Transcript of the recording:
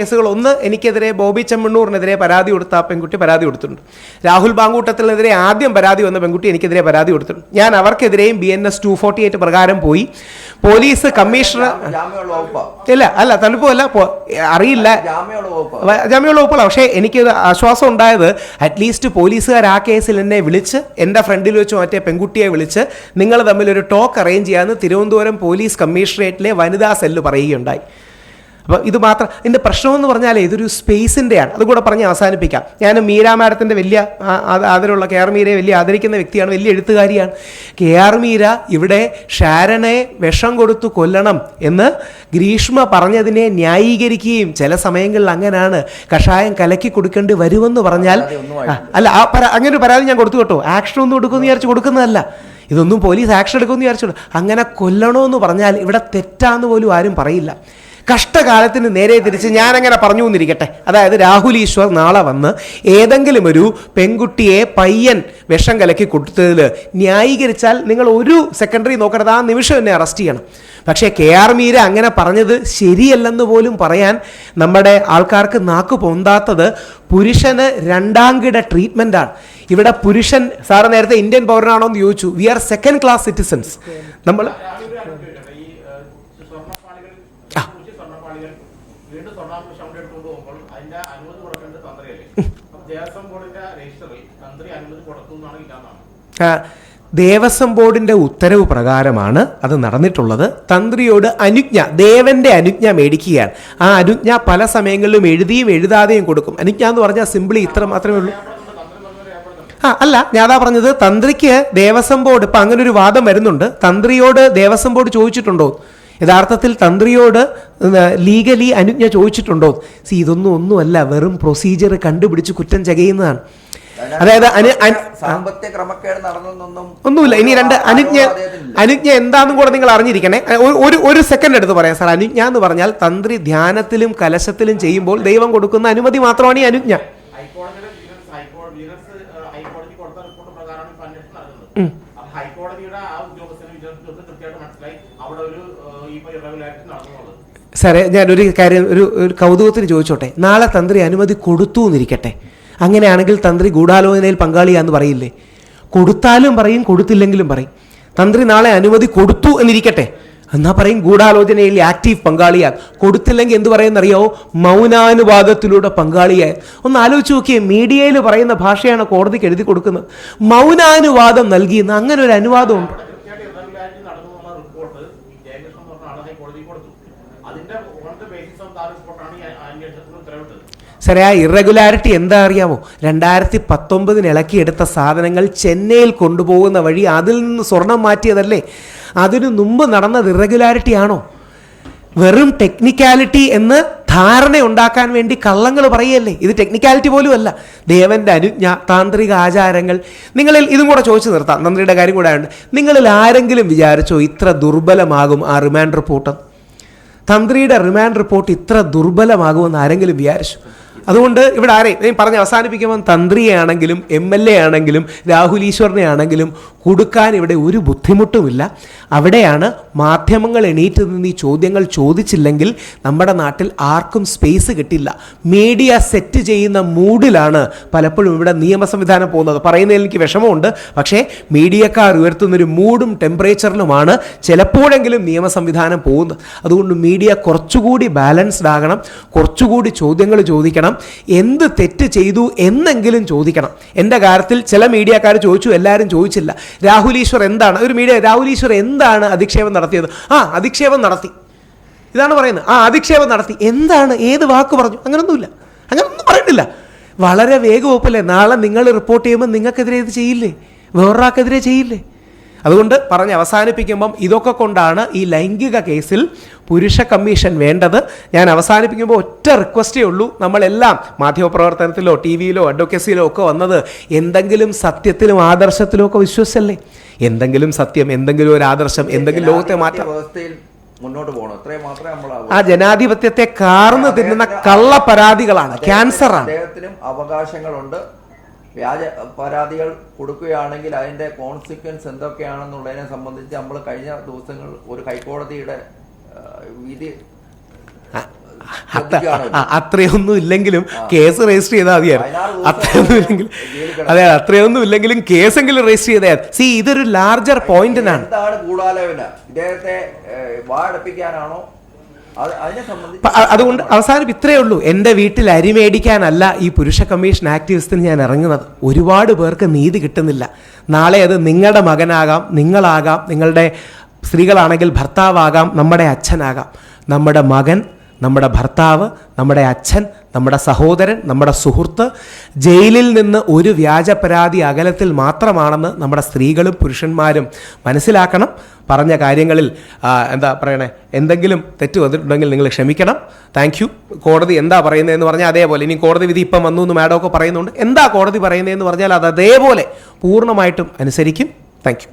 കേസുകൾ ഒന്ന് എനിക്കെതിരെ ബോബി ചെമ്മണ്ണൂറിനെതിരെ പരാതി കൊടുത്ത ആ പെൺകുട്ടി പരാതി കൊടുത്തിട്ടുണ്ട്. രാഹുൽ ബാങ്കൂട്ടത്തിനെതിരെ ആദ്യം പരാതി വന്ന പെൺകുട്ടി എനിക്കെതിരെ പരാതി കൊടുത്തിട്ടുണ്ട്. ഞാൻ അവർക്കെതിരെയും B N S two forty eight പ്രകാരം പോയി. പോലീസ് കമ്മീഷണർ ഇല്ല അല്ല തണുപ്പല്ല അറിയില്ല. ജാമ്യമുള്ള വകുപ്പല്ല പക്ഷേ എനിക്ക് ആശ്വാസം ഉണ്ടായത് അറ്റ്ലീസ്റ്റ് പോലീസുകാർ ആ കേസിൽ എന്നെ വിളിച്ച് എന്റെ ഫ്രണ്ടിൽ വെച്ച് മറ്റേ പെൺകുട്ടിയെ വിളിച്ച് നിങ്ങൾ തമ്മിൽ ഒരു ടോക്ക് അറേഞ്ച് ചെയ്യാമെന്ന് തിരുവനന്തപുരം പോലീസ് കമ്മീഷണറേറ്റിലെ വനിതാ സെല്ല് പറയുകയുണ്ടായി. അപ്പോൾ ഇത് മാത്രം ഇതിന്റെ പ്രശ്നമെന്ന് പറഞ്ഞാൽ ഇതൊരു സ്പേസിന്റെയാണ് അതുകൂടെ പറഞ്ഞ് അവസാനിപ്പിക്കാം. ഞാൻ മീര മാഡത്തിന്റെ വലിയ ആദരവുള്ള കെ ആർ മീരയെ വലിയ ആദരിക്കുന്ന വ്യക്തിയാണ് വലിയ എഴുത്തുകാരിയാണ്. കെ ആർ മീര ഇവിടെ ഷാരനെ വിഷം കൊടുത്തു കൊല്ലണം എന്ന് ഗ്രീഷ്മ പറഞ്ഞതിനെ ന്യായീകരിക്കുകയും ചില സമയങ്ങളിൽ അങ്ങനെയാണ് കഷായം കലക്കി കൊടുക്കേണ്ടി വരുമെന്ന് പറഞ്ഞാൽ അല്ല ആ പരാ അങ്ങനെ ഒരു പരാതി ഞാൻ കൊടുത്തു കേട്ടോ. ആക്ഷൻ ഒന്നും എടുക്കുമെന്ന് വിചാരിച്ച് കൊടുക്കുന്നതല്ല. ഇതൊന്നും പോലീസ് ആക്ഷൻ എടുക്കുമെന്ന് വിചാരിച്ചു അങ്ങനെ കൊല്ലണമെന്ന് പറഞ്ഞാൽ ഇവിടെ തെറ്റാന്ന് പോലും ആരും പറയില്ല. കഷ്ടകാലത്തിന് നേരെ തിരിച്ച് ഞാനങ്ങനെ പറഞ്ഞു എന്നിരിക്കട്ടെ അതായത് രാഹുൽ ഈശ്വർ നാളെ വന്ന് ഏതെങ്കിലും ഒരു പെൺകുട്ടിയെ പയ്യൻ വിഷം കലക്കി കൊടുത്തതിൽ ന്യായീകരിച്ചാൽ നിങ്ങൾ ഒരു സെക്കൻഡറി നോക്കരുത്. ആ നിമിഷം എന്നെ അറസ്റ്റ് ചെയ്യണം. പക്ഷേ കെ ആർ മീര അങ്ങനെ പറഞ്ഞത് ശരിയല്ലെന്ന് പോലും പറയാൻ നമ്മുടെ ആൾക്കാർക്ക് നാക്ക് പൊന്താത്തത് പുരുഷന് രണ്ടാംകിട ട്രീറ്റ്മെന്റാണ് ഇവിടെ പുരുഷൻ സാറ് നേരത്തെ ഇന്ത്യൻ പൗരനാണോ എന്ന് ചോദിച്ചു. We are second class citizens നമ്മൾ സ്വർണപ്പാളികൾ വീണ്ടും സ്വർണാംശം അവിടെ എടുത്തുകൊണ്ട് പോകുമ്പോൾ അതിന്റെ അനുമതി കൊടുക്കേണ്ടത് തന്ത്രിയല്ലേ? അപ്പൊ ദേവസ്വം ബോർഡിന്റെ രജിസ്റ്ററിൽ തന്ത്രി അനുമതി കൊടുക്കുന്നതാണ് ഇല്ലാന്നാണ്. ദേവസ്വം ബോർഡിന്റെ ഉത്തരവ് പ്രകാരമാണ് അത് നടന്നിട്ടുള്ളത്. തന്ത്രിയോട് അനുജ്ഞ ദേവന്റെ അനുജ്ഞ മേടിക്കുകയാണ്. ആ അനുജ്ഞ പല സമയങ്ങളിലും എഴുതിയും എഴുതാതെയും കൊടുക്കും. അനുജ്ഞ എന്ന് പറഞ്ഞാൽ സിമ്പിളി ഇത്ര മാത്രമേ ഉള്ളൂ. ആ അല്ല ഞാതാ പറഞ്ഞത് തന്ത്രിക്ക് ദേവസ്വം ബോർഡ് ഇപ്പം അങ്ങനെ ഒരു വാദം വരുന്നുണ്ട്. തന്ത്രിയോട് ദേവസ്വം ബോർഡ് ചോദിച്ചിട്ടുണ്ടോ? യഥാർത്ഥത്തിൽ തന്ത്രിയോട് ലീഗലി അനുജ്ഞ ചോദിച്ചിട്ടുണ്ടോ? സി ഇതൊന്നും ഒന്നുമല്ല. വെറും പ്രൊസീജിയർ കണ്ടുപിടിച്ച് കുറ്റം ചകയുന്നതാണ്. അതായത് സാമ്പത്തിക ക്രമക്കേട് നടന്നൊന്നും ഒന്നുമില്ല. ഇനി രണ്ട് അനുജ്ഞ അനുജ്ഞ എന്താണെന്നും കൂടെ നിങ്ങൾ അറിഞ്ഞിരിക്കണേ. ഒരു ഒരു സെക്കൻഡ് എടുത്ത് പറയാം. സാർ അനുജ്ഞ എന്ന് പറഞ്ഞാൽ തന്ത്രി ധ്യാനത്തിലും കലശത്തിലും ചെയ്യുമ്പോൾ ദൈവം കൊടുക്കുന്ന അനുമതി മാത്രമാണ് ഈ അനുജ്ഞ ഹൈക്കോടതിയുടെ വിജിലൻസ് ഹൈക്കോടതി വിജിലൻസ് ഏഹ്, ഹൈക്കോടതി കൊടുത്ത റിപ്പോർട്ട് പ്രകാരമാണ് ഇപ്പൊ അന്വേഷണം നടക്കുന്നത് അപ്പൊ ഹൈക്കോടതിയുടെ ആ ഉദ്യോഗസ്ഥന് വിജിലൻസ് ഉദ്യോഗസ്ഥന് കൃത്യമായിട്ട് മനസ്സിലായി അവിടെ ഒരു ഏഹ്, ഈ ഇറഗുലാരിറ്റി നടന്നുള്ളത് സാറേ ഞാനൊരു കാര്യം ഒരു ഒരു കൗതുകത്തിന് ചോദിച്ചോട്ടെ? നാളെ തന്ത്രി അനുമതി കൊടുത്തു എന്നിരിക്കട്ടെ അങ്ങനെയാണെങ്കിൽ തന്ത്രി ഗൂഢാലോചനയിൽ പങ്കാളിയാന്ന് പറയില്ലേ? കൊടുത്താലും പറയും കൊടുത്തില്ലെങ്കിലും പറയും. തന്ത്രി നാളെ അനുമതി കൊടുത്തു എന്നിരിക്കട്ടെ? എന്നാ പറയും ഗൂഢാലോചനയിൽ ആക്റ്റീവ് പങ്കാളിയാൽ കൊടുത്തില്ലെങ്കിൽ എന്ത് പറയുന്നറിയോ മൗനാനുവാദത്തിലൂടെ പങ്കാളിയായ ഒന്ന് ആലോചിച്ച് നോക്കിയേ മീഡിയയിൽ പറയുന്ന ഭാഷയാണ് കോടതിക്ക് എഴുതി കൊടുക്കുന്നത്. മൗനാനുവാദം നൽകിയെന്ന് അങ്ങനെ ഒരു അനുവാദമുണ്ട്. അതിന്റെ ഓൺ ബേസിസ് ഓഫ് റിപ്പോർട്ടാണ് സാറേ ആ ഇറഗുലാരിറ്റി എന്താ അറിയാമോ രണ്ടായിരത്തി പത്തൊമ്പതിന് ഇളക്കിയെടുത്ത സാധനങ്ങൾ ചെന്നൈയിൽ കൊണ്ടുപോകുന്ന വഴി അതിൽ നിന്ന് സ്വർണം മാറ്റിയതല്ലേ? അതിനു മുമ്പ് നടന്നത് ഇറഗുലാരിറ്റി ആണോ? വെറും ടെക്നിക്കാലിറ്റി എന്ന് ധാരണ ഉണ്ടാക്കാൻ വേണ്ടി കള്ളങ്ങൾ പറയല്ലേ ഇത് ടെക്നിക്കാലിറ്റി പോലും അല്ല. ദേവന്റെ അനുജ്ഞ താന്ത്രിക ആചാരങ്ങൾ. നിങ്ങളിൽ ഇതും കൂടെ ചോദിച്ചു നിർത്താം. തന്ത്രിയുടെ കാര്യം കൂടെ ആയതുകൊണ്ട് നിങ്ങളിൽ ആരെങ്കിലും വിചാരിച്ചോ ഇത്ര ദുർബലമാകും ആ റിമാൻഡ് റിപ്പോർട്ട്? തന്ത്രിയുടെ റിമാൻഡ് റിപ്പോർട്ട് ഇത്ര ദുർബലമാകുമെന്ന് ആരെങ്കിലും വിചാരിച്ചു? അതുകൊണ്ട് ഇവിടെ ആരെയും ഞാൻ പറഞ്ഞ് അവസാനിപ്പിക്കുമ്പോൾ തന്ത്രിയാണെങ്കിലും എം എൽ എ ആണെങ്കിലും രാഹുൽ ഈശ്വറിനെ ആണെങ്കിലും കൊടുക്കാൻ ഇവിടെ ഒരു ബുദ്ധിമുട്ടുമില്ല. അവിടെയാണ് മാധ്യമങ്ങൾ എണീറ്റ് നിന്ന് ഈ ചോദ്യങ്ങൾ ചോദിച്ചില്ലെങ്കിൽ നമ്മുടെ നാട്ടിൽ ആർക്കും സ്പേസ് കിട്ടില്ല. മീഡിയ സെറ്റ് ചെയ്യുന്ന മൂഡിലാണ് പലപ്പോഴും ഇവിടെ നിയമ സംവിധാനം പോകുന്നത്. പറയുന്നതിൽ എനിക്ക് വിഷമമുണ്ട്. പക്ഷേ മീഡിയക്കാർ ഉയർത്തുന്നൊരു മൂഡും ടെമ്പറേച്ചറിലുമാണ് ചിലപ്പോഴെങ്കിലും നിയമ സംവിധാനം പോകുന്നത്. അതുകൊണ്ട് മീഡിയ കുറച്ചുകൂടി ബാലൻസ്ഡ് ആകണം. കുറച്ചുകൂടി ചോദ്യങ്ങൾ ചോദിക്കണം. എന്ത് തെറ്റ് ചെയ്തു എന്നെങ്കിലും ചോദിക്കണം. എന്റെ കാര്യത്തിൽ ചില മീഡിയക്കാർ ചോദിച്ചു എല്ലാവരും ചോദിച്ചില്ല. രാഹുൽ ഈശ്വർ എന്താണ്? ഒരു മീഡിയ രാഹുൽ ഈശ്വർ എന്താണ് അധിക്ഷേപം നടത്തിയത്? ആ അധിക്ഷേപം നടത്തി. ഇതാണ് പറയുന്നത്. ആ അധിക്ഷേപം നടത്തി. എന്താണ്? ഏത് വാക്ക് പറഞ്ഞു? അങ്ങനൊന്നുമില്ല. അങ്ങനൊന്നും പറയുന്നില്ല വളരെ വേഗവപ്പല്ലേ നാളെ നിങ്ങൾ റിപ്പോർട്ട് ചെയ്യുമ്പോൾ നിങ്ങൾക്കെതിരെ ഇത് ചെയ്യില്ലേ? വേറൊരാൾക്കെതിരെ ചെയ്യില്ലേ? അതുകൊണ്ട് പറഞ്ഞ് അവസാനിപ്പിക്കുമ്പം ഇതൊക്കെ കൊണ്ടാണ് ഈ ലൈംഗിക കേസിൽ പുരുഷ കമ്മീഷൻ വേണ്ടത്. ഞാൻ അവസാനിപ്പിക്കുമ്പോൾ ഒറ്റ റിക്വസ്റ്റേ ഉള്ളൂ. നമ്മളെല്ലാം മാധ്യമപ്രവർത്തനത്തിലോ ടി വിയിലോ അഡ്വക്കസിയിലോ ഒക്കെ വന്നത് എന്തെങ്കിലും സത്യത്തിലും ആദർശത്തിലും ഒക്കെ വിശ്വസിച്ചല്ലേ? എന്തെങ്കിലും സത്യം എന്തെങ്കിലും ഒരു ആദർശം എന്തെങ്കിലും ലോകത്തെ മാറ്റം. മുന്നോട്ട് പോകണം. മാത്രമേ നമ്മൾ ആ ജനാധിപത്യത്തെ കാർന്നു തിന്നുന്ന കള്ള പരാതികളാണ് ക്യാൻസറാണ്. അദ്ദേഹത്തിനും അവകാശങ്ങളുണ്ട്. വ്യാജ പരാതികൾ കൊടുക്കുകയാണെങ്കിൽ അതിന്റെ കോൺസിക്വൻസ് എന്തൊക്കെയാണെന്നുള്ളതിനെ സംബന്ധിച്ച് നമ്മൾ കഴിഞ്ഞ ദിവസങ്ങൾ ഒരു ഹൈക്കോടതിയുടെ വിധി അത്രയൊന്നും ഇല്ലെങ്കിലും കേസ് രജിസ്റ്റർ ചെയ്താൽ മതിയായിരുന്നു അത്രയൊന്നും. അതെ അത്രയൊന്നും ഇല്ലെങ്കിലും കേസെങ്കിലും രജിസ്റ്റർ ചെയ്താൽ സി ഇതൊരു ലാർജർ പോയിന്റിനാണ് ഇദ്ദേഹത്തെ ഏഹ്, അതുകൊണ്ട് അവസാനം ഇത്രയേ ഉള്ളൂ. എന്റെ വീട്ടിൽ അരി മേടിക്കാനല്ല ഈ പുരുഷ കമ്മീഷൻ ആക്ടിവിസ്റ്റിന് ഞാൻ ഇറങ്ങുന്നത്. ഒരുപാട് പേർക്ക് നീതി കിട്ടുന്നില്ല. നാളെ അത് നിങ്ങളുടെ മകനാകാം നിങ്ങളാകാം നിങ്ങളുടെ സ്ത്രീകളാണെങ്കിൽ ഭർത്താവാകാം നമ്മുടെ അച്ഛനാകാം. നമ്മുടെ മകൻ നമ്മുടെ ഭർത്താവ് നമ്മുടെ അച്ഛൻ നമ്മുടെ സഹോദരൻ നമ്മുടെ സുഹൃത്ത് ജയിലിൽ നിന്ന് ഒരു വ്യാജ പരാതി അകലത്തിൽ മാത്രമാണെന്ന് നമ്മുടെ സ്ത്രീകളും പുരുഷന്മാരും മനസ്സിലാക്കണം. പറഞ്ഞ കാര്യങ്ങളിൽ എന്താ പറയണേ എന്തെങ്കിലും തെറ്റ് വന്നിട്ടുണ്ടെങ്കിൽ നിങ്ങൾ ക്ഷമിക്കണം. താങ്ക് യു കോടതി എന്താ പറയുന്നതെന്ന് പറഞ്ഞാൽ അതേപോലെ. ഇനി കോടതി വിധി ഇപ്പം വന്നു എന്ന് മാഡമൊക്കെ പറയുന്നുണ്ട്. എന്താ കോടതി പറയുന്നതെന്ന് പറഞ്ഞാൽ അത് അതേപോലെ പൂർണമായിട്ടും അനുസരിക്കും. താങ്ക്